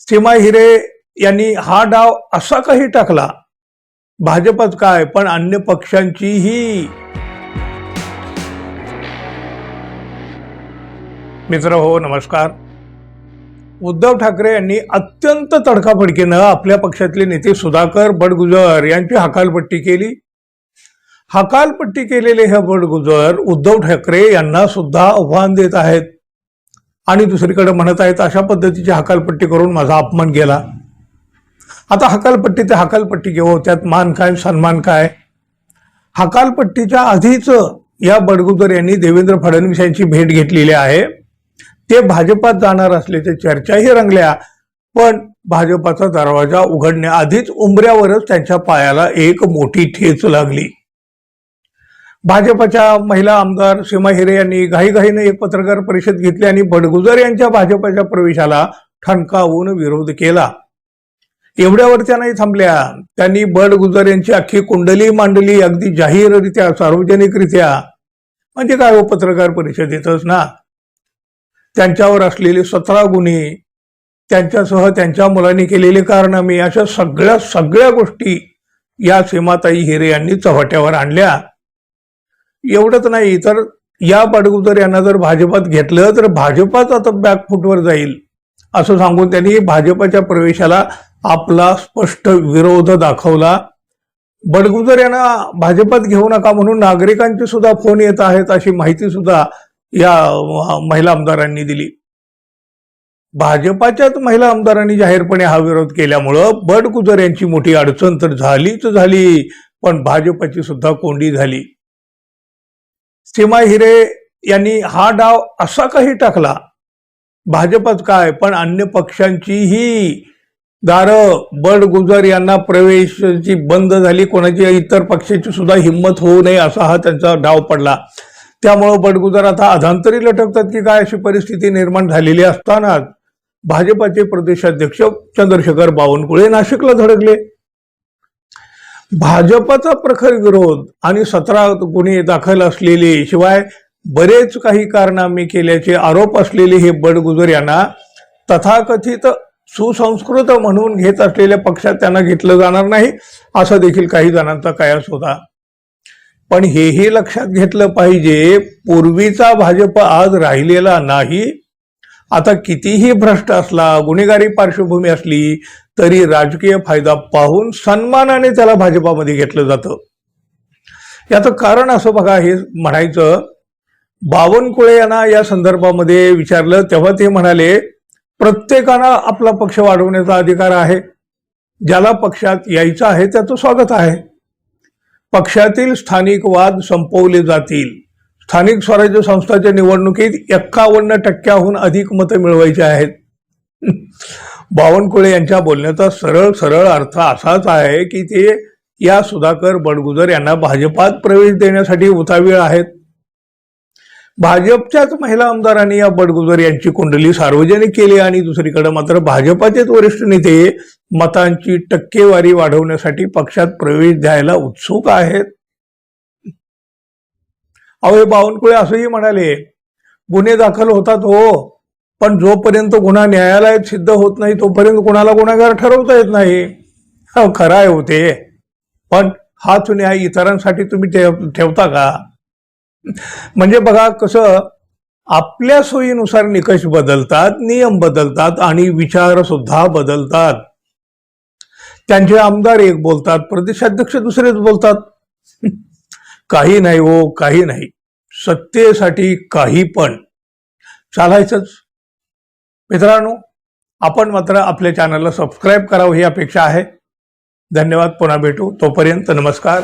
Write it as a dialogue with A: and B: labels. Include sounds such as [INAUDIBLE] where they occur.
A: सीमा हिरे यांनी हा डाव असा काही टाकला भाजपच काय पण अन्य पक्षांचीही. मित्र हो नमस्कार. उद्धव ठाकरे यांनी अत्यंत तडकाफडकीनं आपल्या पक्षातले नेते सुधाकर बडगुजर यांची हकालपट्टी केली. हकालपट्टी केलेले हे बडगुजर उद्धव ठाकरे यांना सुद्धा आव्हान देत आहेत. आणि दुसरीकडे म्हणत आहेत अशा पद्धतीची हकालपट्टी करून माझा अपमान केला. आता हकालपट्टी ते हकालपट्टी घेऊ त्यात मान काय सन्मान काय? हकालपट्टीच्या आधीच या बडगुजर यांनी देवेंद्र फडणवीस यांची भेट घेतलेली आहे. ते भाजपात जाणार असल्याच्या चर्चाही रंगल्या पण भाजपाचा दरवाजा उघडण्याआधीच उंबऱ्यावरच त्यांच्या पायाला एक मोठी ठेच लागली. भाजपच्या महिला आमदार सीमा हिरे यांनी घाईघाईने एक पत्रकार परिषद घेतली आणि बडगुजर यांच्या भाजपच्या प्रवेशाला ठणकावून विरोध केला. एवढ्यावर त्या नाही थांबल्या. त्यांनी बडगुजर यांची अख्खी कुंडली मांडली अगदी जाहीररित्या सार्वजनिकरित्या. म्हणजे काय हो पत्रकार परिषदेतच ना? त्यांच्यावर असलेले सतरा गुन्हे त्यांच्यासह त्यांच्या मुलांनी केलेले कारनामे अशा सगळ्या सगळ्या गोष्टी या सीमाताई हिरे यांनी चव्हाट्यावर आणल्या. एवढंच नाही तर या बडगुजर यांना जर भाजपात घेतलं तर भाजपाच आता बॅकफूटवर जाईल असं सांगून त्यांनी भाजपाच्या प्रवेशाला आपला स्पष्ट विरोध दाखवला. बडगुजर यांना भाजपात घेऊ नका म्हणून नागरिकांचे सुद्धा फोन येत आहेत अशी माहिती सुद्धा या महिला आमदारांनी दिली. भाजपाच्याच महिला आमदारांनी जाहीरपणे हा विरोध केल्यामुळं बडगुजर यांची मोठी अडचण तर झालीच झाली पण भाजपची सुद्धा कोंडी झाली. सीमा हिरे यांनी हा डाव असा काही टाकला भाजपच काय? पण अन्य पक्षांचीही दारं बडगुजर यांना प्रवेशाची बंद झाली कोणाची इतर पक्षाची सुद्धा हिंमत होऊ नये असा हा त्यांचा डाव पडला. त्यामुळं बडगुजर आता अधांतरी लटकतात की काय अशी परिस्थिती निर्माण झालेली असतानाच भाजपाचे प्रदेशाध्यक्ष चंद्रशेखर बावनकुळे नाशिकला धडकले. भाजपाचा प्रखर विरोध आणि सतरा गुन्हे दाखल असलेले शिवाय बरेच काही कारनामे केल्याचे आरोप असलेले हे बडगुजर यांना तथाकथित सुसंस्कृत म्हणून घेत असलेल्या पक्षात त्यांना घेतलं जाणार नाही असं देखील काही जणांचा कयास होता. पण हेही लक्षात घेतलं पाहिजे पूर्वीचा भाजप आज राहिलेला नाही आता कितीही भ्रष्ट असला गुन्हेगारी पार्श्वभूमी असली तरी राजकीय फायदा पाहून सन्मानाने त्याला भाजपामध्ये घेतलं जातं. याचं कारण असं बघा हे म्हणायचं बावनकुळे यांना या संदर्भामध्ये विचारलं तेव्हा ते म्हणाले प्रत्येकानं आपला पक्ष वाढवण्याचा अधिकार आहे. ज्याला पक्षात यायचं आहे त्याचं स्वागत आहे. पक्षातील स्थानिक वाद संपवले जातील. स्थानिक स्वराज्य संस्थाच्या निवडणुकीत एक्कावन्न टक्क्याहून अधिक मतं मिळवायची आहेत. [LAUGHS] बावनकुळे यांच्या बोलण्याचा सरळ सरळ अर्थ असाच आहे की ते या सुधाकर बडगुजर यांना भाजपात प्रवेश देण्यासाठी उतावीळ आहेत. भाजपच्याच महिला आमदारांनी या बडगुजर यांची कुंडली सार्वजनिक केली आणि दुसरीकडे मात्र भाजपाचेच वरिष्ठ नेते मतांची टक्केवारी वाढवण्यासाठी पक्षात प्रवेश द्यायला उत्सुक आहेत. अहो बावनकुळे असंही म्हणाले. गुन्हे दाखल होतात हो पण जोपर्यंत गुन्हा न्यायालयात सिद्ध होत नाही तोपर्यंत कुणाला गुन्हेगार ठरवता येत नाही. हो खरं आहे होते पण हाच न्याय इतरांसाठी तुम्ही ठेव- ठेवता का? म्हणजे बघा कसं आपल्या सोयीनुसार निकष बदलतात नियम बदलतात आणि विचार सुद्धा बदलतात. त्यांचे आमदार एक बोलतात प्रदेशाध्यक्ष दुसरेच बोलतात. काही नाही हो काही नाही. सत्तेसाठी काही पण. चालायचंच. मित्रांनो आपण मात्र आपल्या चॅनलला सबस्क्राईब करावं ही अपेक्षा आहे. धन्यवाद पुन्हा भेटू. तोपर्यंत नमस्कार.